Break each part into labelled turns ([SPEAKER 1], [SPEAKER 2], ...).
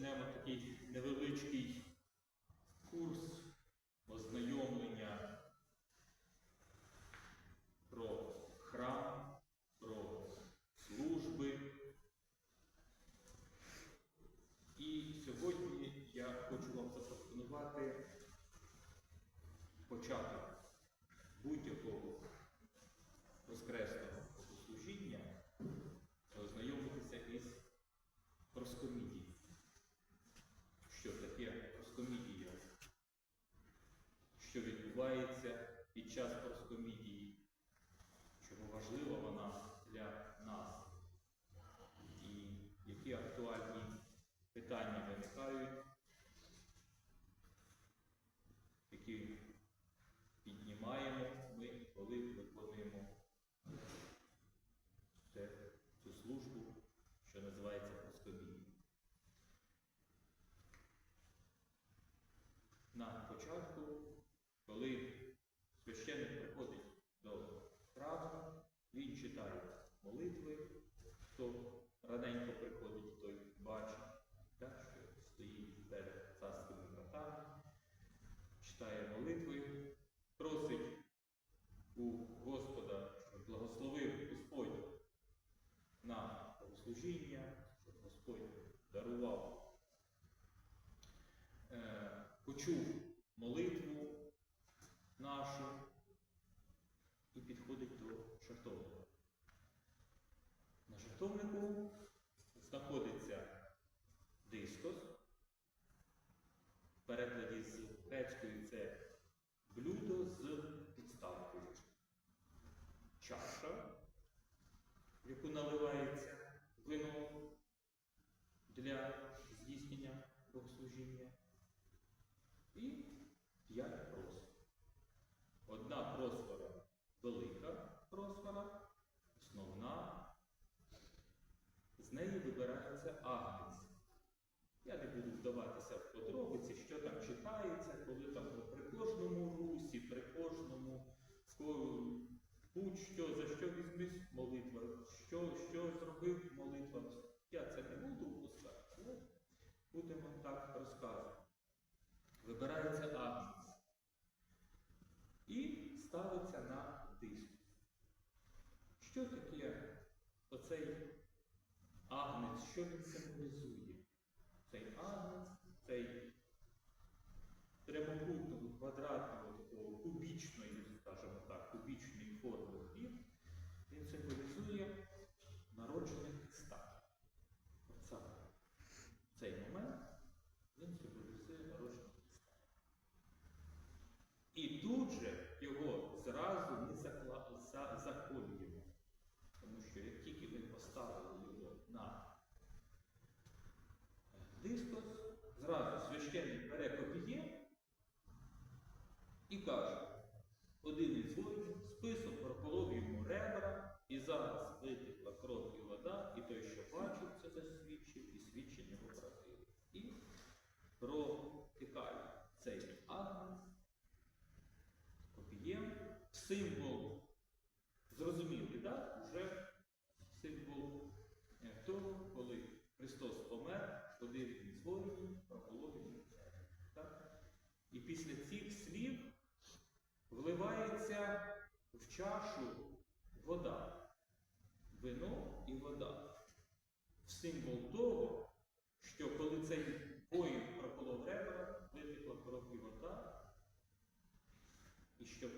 [SPEAKER 1] розпочнемо такий невеличкий курс ознайомлення про храм, про служби. І сьогодні я хочу вам запропонувати початок будь-якого воскресного богослужіння ознайомитися із проскомідією. Що таке проскомідія? Що відбувається під час проскомідії? Чому важлива вона для нас? І які актуальні питання виникають, які піднімаємо ми, коли виконуємо це, цю службу, що називається проскомідія. На початку, коли священник приходить до храму, він читає молитви, хто раненько приходить, той бачить, так, що стоїть перед царськими вратами, читає молитви, просить у Господа, щоб благословив Господь на служіння, щоб Господь дарував, е, почув молитву нашу і підходить до жертовника. На жертовнику знаходиться дискос. В перекладі з грецької це блюдо з підставкою. Чаша, в яку наливається вино для здійснення богослужіння. І п'ять просфор. Одна просфора велика просфора, основна. З неї вибирається агнець. Я не буду вдаватися в подробиці, що там читається, коли там при кожному русі, при кожному ко- будь-що, за що візьмись молитва, що, що зробив молитва. Я це не буду впускати, але будемо так розказувати. Вибирається агнець і ставиться на диск. Що таке оцей агнець, що він символізує? Цей агнець, цей прямокутного, квадратного, такого кубічної, скажімо так, кубічної форми хліб, він символізує народження Христа. Оце. В цей момент він символізує народження Христа. І тут же його зразу ми закла- за- заколюємо. Тому що як тільки ми поставили його на дискос, зразу священник бере копіє і каже, один із воїнів списом проколов йому ребра, і зараз витекла кров і вода, і той, що бачив, це засвідчив, і свідчення обратив. І протикає цей агнець копієм, символ, зрозумілий, так? Уже символ того, коли Христос помер, один із воїнів, проколов йому церкву. Так? І після цих слів вливається в чашу вода, вино і вода. Символ того, що коли цей воїн проколов ребра, витекла кров і вода, і щоб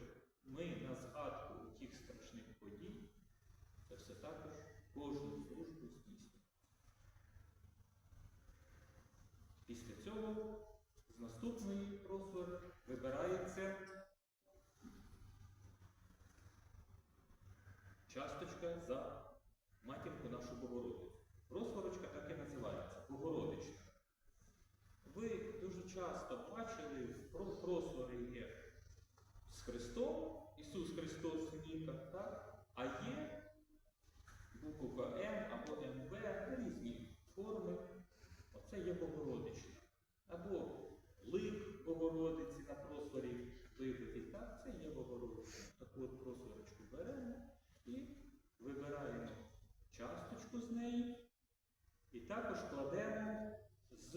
[SPEAKER 1] ми на згадку тих страшних подій, це також кожну службу здійснюємо. Після цього з наступної просвори вибирається часточка за матінку нашу Богородицю. Просворочка так і називається Богородична. Ви дуже часто бачили про просвори є з Христом, Ісус Христос в ніках, так? а є буква М або МВ, різні форми. Оце є Богородична. Або лик Богородиці на просворі вибитий, так, це є Богородична. Таку от просворочку беремо і вибираємо кладемо з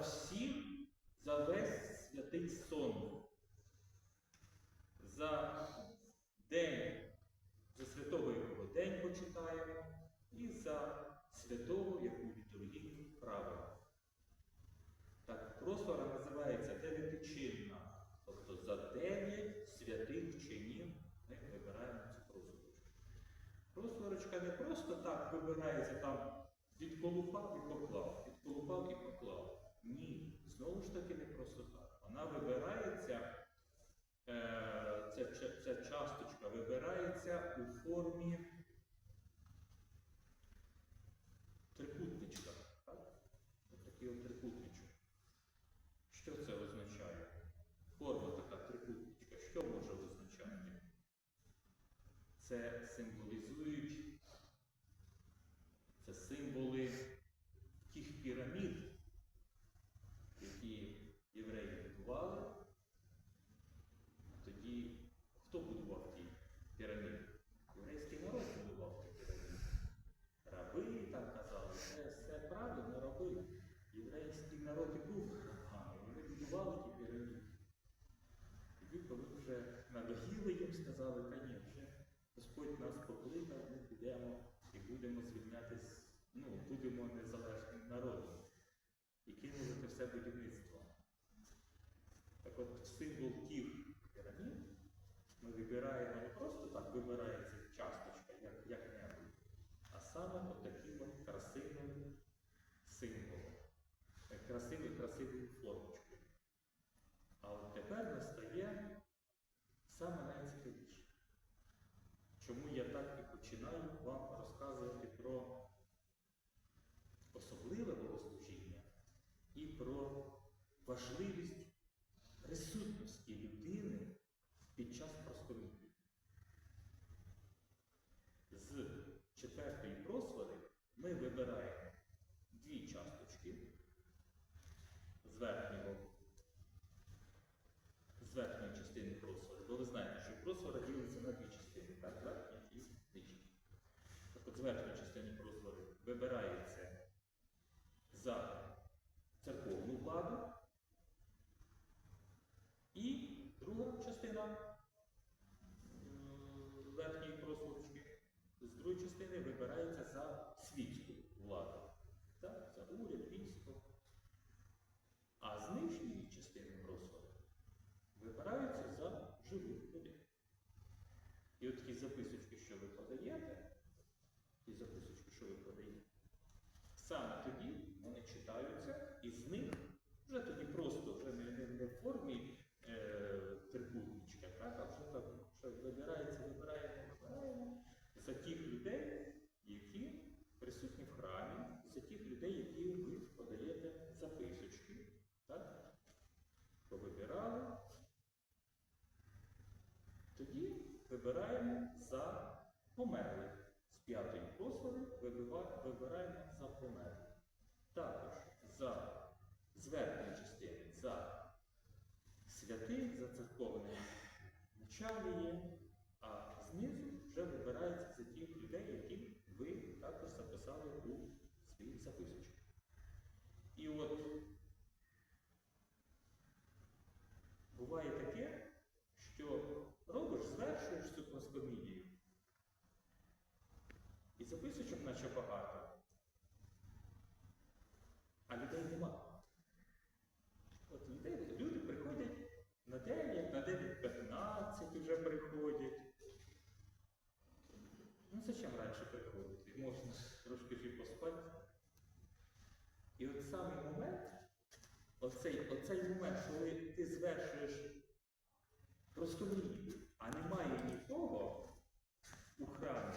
[SPEAKER 1] всіх, за весь святий сон, за день, за святого, якого день почитаємо, і за святого, яку літургію правимо. Так просто називається дев'ятичинна, тобто за дев'ять святих чинів ми вибираємо цю просворочку. Просворочка не просто так вибирається там від колупав і поклав, від колупав і поклав. Вона вибирається, е, ця, ця часточка вибирається у формі трикутничка. Так? Ось такий от трикутничок. Що це означає? Форма така трикутничка. Що може означати? Це символізують, це символи тих пірамід, які євреї будували. А тоді хто будував ті піраміди? Єврейський народ будував ті піраміди. Раби там казали, це все правильно раби. Єврейський народ і був рабами, вони будували ті піраміди. І коли вже надоїли їм, сказали, та ні, вже Господь нас покликав, ми підемо і будемо звільнятись, ну, будемо незалежним народом. І кинули те все будівництво. Так от символ тих пірамід ми вибираємо не просто так вибирається часточка, як, як-небудь, а саме отаким от красивим символом, е, красивою красивою формочкою. А от тепер настає саме найцікавіше. Чому я так і починаю вам розказувати про особливе богослужіння і про важливість присутності людини під час просторові. З четвертої просвари ми вибираємо дві часточки з верхнього з верхньої частини просвори. Бо ви знаєте, що просвора ділиться на дві частини, так, верхня і нижня. Так от з верхньої частини просвори вибирається за церковну владу. І друга частина м, верхньої просворочки з другої частини вибирається за світську владу. Так, за уряд, військо. А з нижньої частини просвори вибираються за живих людей. І от такі записочки, що ви подаєте, ті записочки, що ви подаєте, саме тоді вони читаються, і з них вже тоді просто вже не, не, не в формі е, трикутничка, так, а вже так що вибирається, вибираємо, вибираємо за тих людей, які присутні в храмі, за тих людей, які ви подаєте записочки. Так? Повибирали. Тоді вибираємо за померлих. З п'ятої послуги вибираємо за померлих. Також за з верхньої частини за святих, за церковне началіє, а знизу вже вибирається за тих людей, які ви також записали у своїх записочках. І от буває таке, що робиш, звершуєш цю проскомідію. І записочок наче багато. А людей нема. От людей, люди приходять на 9, на 9.15 вже приходять. Ну, зачем раніше приходити? Можна трошки ж і поспати. І от самий момент, оцей, оцей момент, коли ти звершуєш просто мрію, а немає нікого у храмі,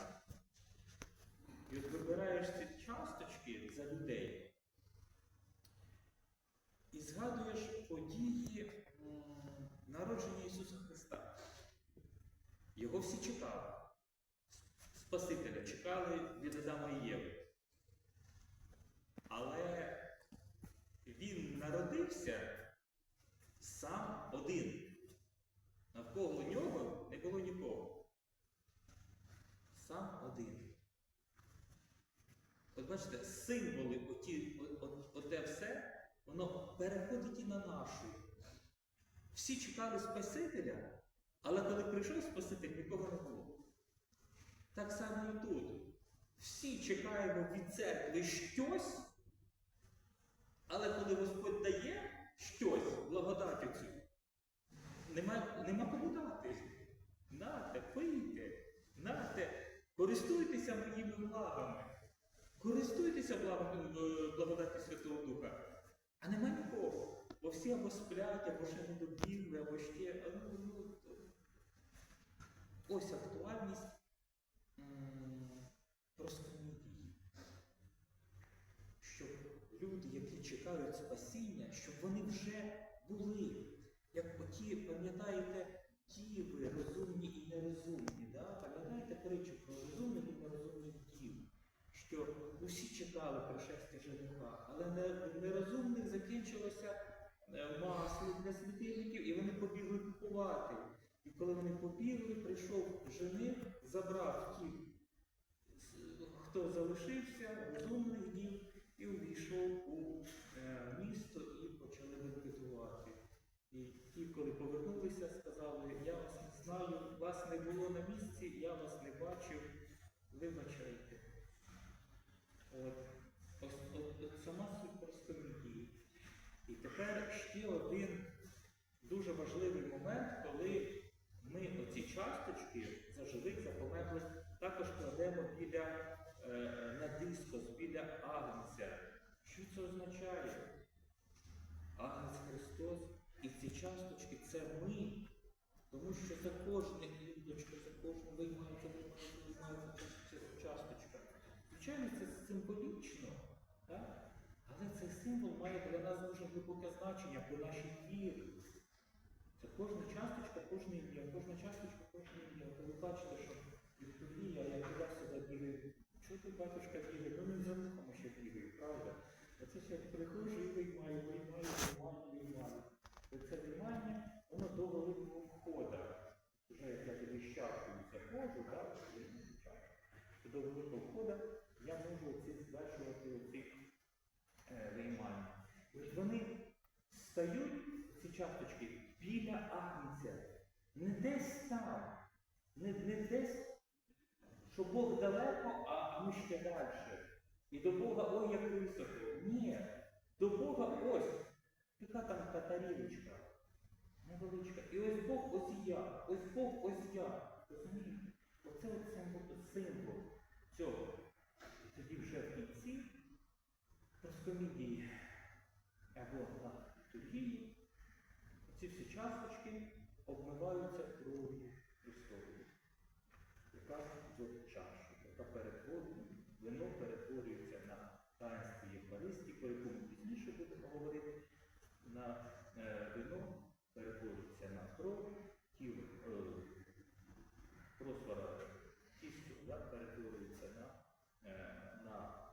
[SPEAKER 1] і от вибираєш ці часточки за людей. І згадуєш події народження Ісуса Христа. Його всі чекали. Спасителя чекали від Адама і Єви. Але він народився сам один. Навколо нього не було нікого. Сам один. От бачите, символи, оті, о- о- оте все, воно переходить і на нашу. Всі чекали Спасителя, але коли прийшов Спаситель, нікого не було. Так само і тут. всі чекаємо від церкви щось, але коли Господь дає щось, благодаттю цю, нема, нема кому дати. Нате, пийте, нате, користуйтеся моїми благами. Користуйтеся благами, е, благодаттю Святого Духа. А нема нікого. Бо всі або сплять, або ще не добігли, або ще. ну, ну, то- Ось актуальність м, проскомедії. Щоб люди, які чекають спасіння, щоб вони вже були. Як оті, пам'ятаєте, діви розумні і нерозумні. Да? Пам'ятаєте притчу про розумних і нерозумних дів? Що усі чекали пришестя жениха, але не- нерозумних закінчилося е, масло для світильників, і вони побігли купувати. І коли вони побігли, прийшов жених, забрав ті, хто залишився, розумних дів, і увійшов місто і почали випитувати. І ті, коли повернулися, сказали, я вас не знаю, вас не було на місці, я вас не бачив, вибачайте. От, ось, от, от сама суть проскомедії. І тепер ще один дуже важливий момент, коли ми оці часточки заживих, запомеглих, також кладемо біля е, на біля агнця. Що це означає? Агнець Христос і ці часточки це ми. Тому що за кожне індочко, за кожну виймається, виймається, часточка. Звичайно, це символічно, так? але цей символ має для нас дуже глибоке значення по нашій вірі. Це кожна часточка, кожне ім'я, кожна часточка, кожне ім'я. Ви бачите, що Вікторія, я туди сюди бігаю. Чого ти, батюшка, бігає? Ну він за мухами ще бігає, правда? Оце ще як приходжу і виймаю, виймаю, виймаю, виймаю. Оце виймання, воно до великого входа. Вже як я туди щаткою заходжу, так, до великого входа я можу оці звершувати оці е, виймання. Ось вони стають, ці часточки, біля агнця. Не десь там, не, не десь, що Бог далеко, а ми ще далі. І до Бога ой як високо. Ні. До Бога ось. Яка там татарівочка. Невеличка. І ось Бог ось я. Ось Бог ось я. Розумієте? Оце от символ, символ цього. І тоді вже в кінці проскомедії або на літургії ці всі часточки обмиваються кров'ю Христовою, яка в чашу, яка перетворює, вино перетворюється на таїнстві Євхаристії, про яку ми пізніше будемо говорити, на е, вино перетворюється на кров, тіло е, просвора кістю да, перетворюється на, е, на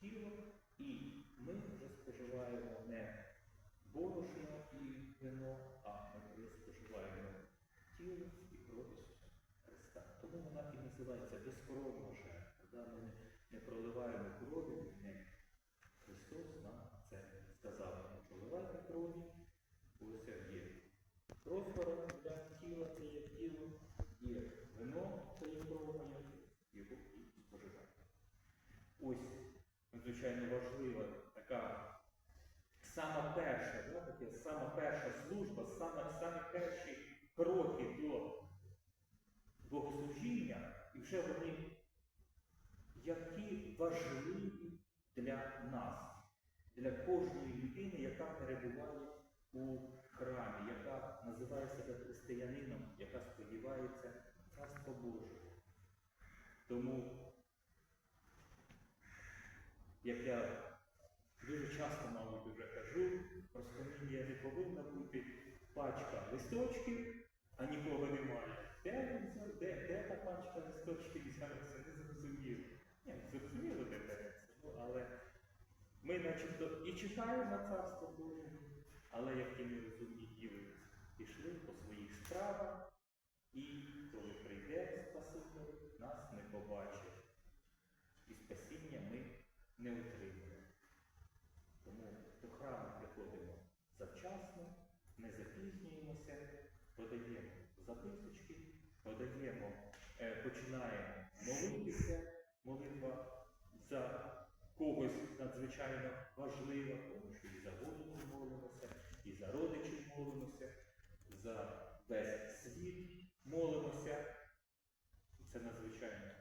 [SPEAKER 1] тіло, і ми вже споживаємо не борошно і вино, а ми вже споживаємо тіло і кров Христа. Тому вона і називається безкровна жертва. Да? Не, проливаємо крові, не Христос нам це сказав. Не проливайте крові, ось є просвора для тіла, це є тіло, є вино, це є кров, його і споживання. Ось, надзвичайно важлива така сама перша, да, таке, сама перша служба, саме, самі перші кроки до богослужіння, і вже вони які важливі для нас, для кожної людини, яка перебуває у храмі, яка називає себе християнином, яка сподівається Царство Боже. Тому, як я дуже часто, мабуть, вже кажу, розкоміння не повинна бути пачка листочків, а нікого немає. Де, де, де та пачка листочків взялася? Не зрозуміло. Ні, зрозуміло, де береться. Ну, але ми начебто на царство Боже, але як ті нерозумні діви пішли по своїх справах, і коли прийде Спаситель, нас не побачить. І спасіння ми не отримаємо. Тому до храму приходимо завчасно, не запізнюємося, подаємо записочки, подаємо, е, починаємо молитися, молитва
[SPEAKER 2] когось надзвичайно важлива, тому що і за голову молимося, і за родичів молимося, за весь світ молимося. Це надзвичайно